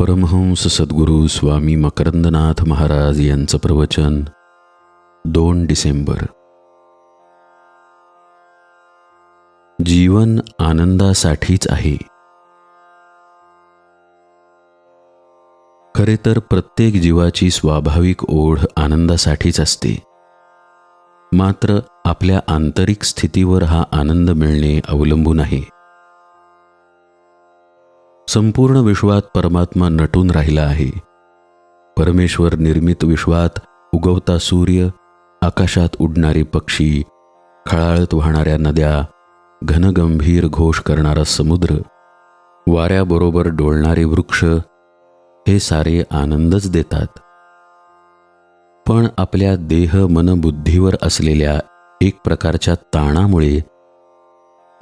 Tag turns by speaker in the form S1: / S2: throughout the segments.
S1: परमहंस सद्गुरू स्वामी मकरंदनाथ महाराज यांचं प्रवचन दोन डिसेंबर. जीवन आनंदासाठीच आहे. खरे तर प्रत्येक जीवाची स्वाभाविक ओढ आनंदासाठीच असते. मात्र आपल्या आंतरिक स्थितीवर हा आनंद मिळणे अवलंबून आहे. संपूर्ण विश्वात परमात्मा नटून राहिला आहे. परमेश्वर निर्मित विश्वात उगवता सूर्य आकाशात उडणारे पक्षी खळाळत वाहणाऱ्या नद्या घनगंभीर घोष करणारा समुद्र वाऱ्याबरोबर डोलणारे वृक्ष हे सारे आनंदच देतात. पण आपल्या देह मनबुद्धीवर असलेल्या एक प्रकारच्या ताणामुळे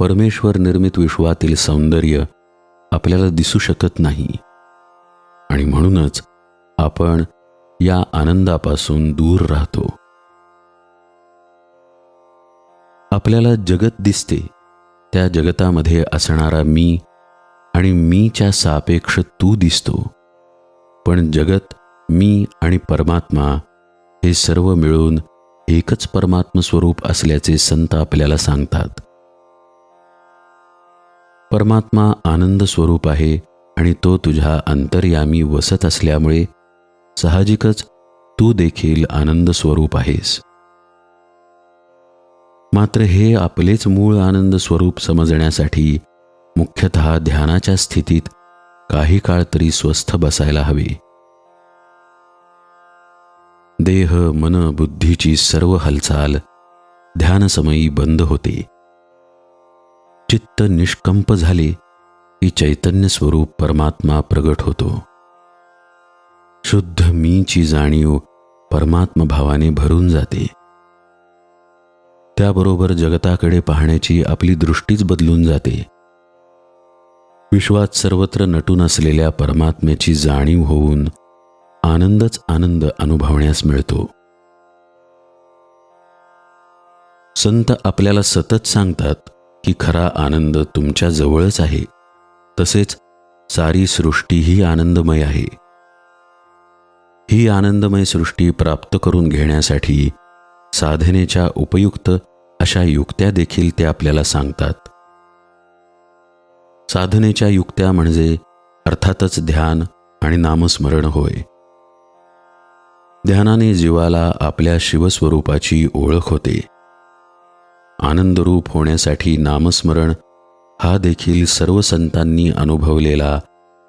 S1: परमेश्वर निर्मित विश्वातील सौंदर्य आपल्याला दिसू शकत नाही. आणि म्हणूनच आपण या आनंदापासून दूर राहतो. आपल्याला जगत दिसते त्या जगतामध्ये असणारा मी आणि मीच्या सापेक्ष तू दिसतो. पण जगत मी आणि परमात्मा हे सर्व मिळून एकच परमात्म स्वरूप असल्याचे संत आपल्याला सांगतात. परमात्मा आनंद स्वरूप आहे आणि तो तुझ्या अंतर्यामी वसत असल्यामुळे साहजिकच तू देखील आनंद स्वरूप आहेस. मात्र हे आपलेच मूळ आनंद स्वरूप समजण्यासाठी मुख्यतः ध्यानाच्या स्थितीत काही काळ तरी स्वस्थ बसायला हवे. देह मन बुद्धीची सर्व हालचाल ध्यानसमयी बंद होते. चित्त निष्कंप झाले की चैतन्य स्वरूप परमात्मा प्रगट होतो. शुद्ध मीची जाणीव परमात्मा भावाने भरून जाते. त्याबरोबर जगताकडे पाहण्याची आपली दृष्टीच बदलून जाते. विश्वात सर्वत्र नटून असलेल्या परमात्म्याची जाणीव होऊन आनंदच आनंद अनुभवण्यास मिळतो. संत आपल्याला सतत सांगतात की खरा आनंद तुमच्या जवळच आहे. तसेच सारी सृष्टीही आनंदमय आहे. ही आनंदमय सृष्टी प्राप्त करून घेण्यासाठी साधनेच्या उपयुक्त अशा युक्त्या देखील ते आपल्याला सांगतात. साधनेच्या युक्त्या म्हणजे अर्थातच ध्यान आणि नामस्मरण होय. ध्यानाने जीवाला आपल्या शिवस्वरूपाची ओळख होते. आनंदरूप होण्यासाठी नामस्मरण हा देखील सर्व संतांनी अनुभवलेला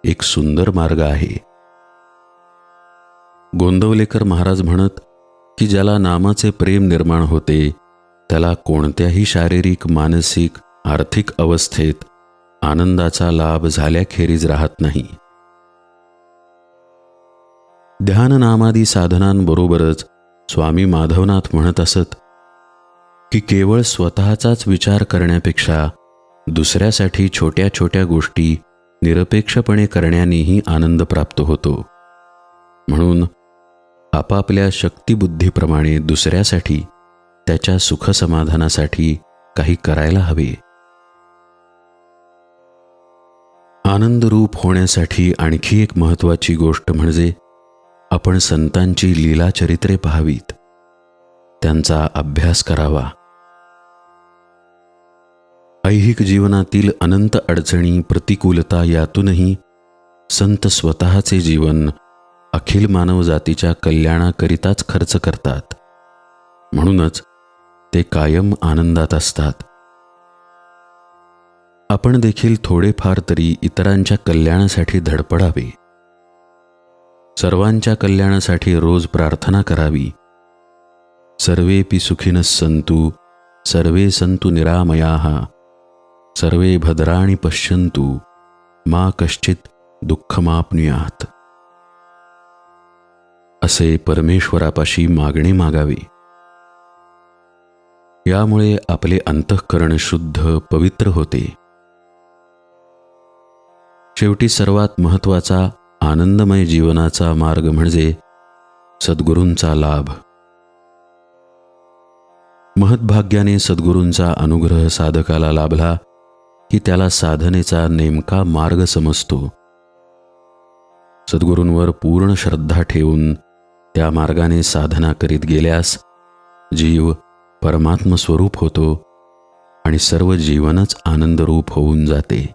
S1: एक सुंदर मार्ग आहे. गोंदवलेकर महाराज म्हणत की ज्याला नामाचे प्रेम निर्माण होते त्याला कोणत्याही शारीरिक मानसिक आर्थिक अवस्थेत आनंदाचा लाभ झाल्याखेरीज राहत नाही. ध्याननामादी साधनांबरोबरच स्वामी माधवनाथ म्हणत असत की केवळ स्वतःचाच विचार करण्यापेक्षा दुसऱ्यासाठी छोट्या छोट्या गोष्टी निरपेक्षपणे करण्यानेही आनंद प्राप्त होतो. म्हणून आपापल्या शक्तिबुद्धीप्रमाणे दुसऱ्यासाठी त्याच्या सुखसमाधानासाठी काही करायला हवे. आनंदरूप होण्यासाठी आणखी एक महत्त्वाची गोष्ट म्हणजे आपण संतांची लीलाचरित्रे पाहावीत. त्यांचा अभ्यास करावा. ऐहिक जीवनातील अनंत अडचणी प्रतिकूलता यातूनही संत स्वतःचे जीवन अखिल मानवजातीच्या कल्याणाकरिताच खर्च करतात. म्हणूनच ते कायम आनंदात असतात. आपण देखील थोडेफार तरी इतरांच्या कल्याणासाठी धडपडावे. सर्वांच्या कल्याणासाठी रोज प्रार्थना करावी. सर्वेपि सुखिनः संतु सर्वे सन्तु निरामयाः. सर्वे भद्राणि पश्यन्तु मा कश्चित दुःखमापनुयात. असे परमेश्वरापाशी मागणे मागावे. यामुळे आपले अंतःकरण शुद्ध पवित्र होते. शेवटी सर्वात महत्त्वाचा आनंदमय जीवनाचा मार्ग म्हणजे सद्गुरूंचा लाभ. महद्भाग्याने सद्गुरूंचा अनुग्रह साधकाला लाभला की त्याला साधनेचा नेमका मार्ग समजतो. सद्गुरूंवर पूर्ण श्रद्धा ठेवून त्या मार्गाने साधना करीत गेल्यास जीव परमात्म स्वरूप होतो आणि सर्व जीवनच आनंदरूप होऊन जाते.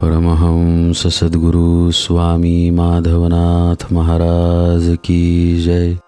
S1: परमहंस सद्गुरु स्वामी माधवनाथ महाराज की जय.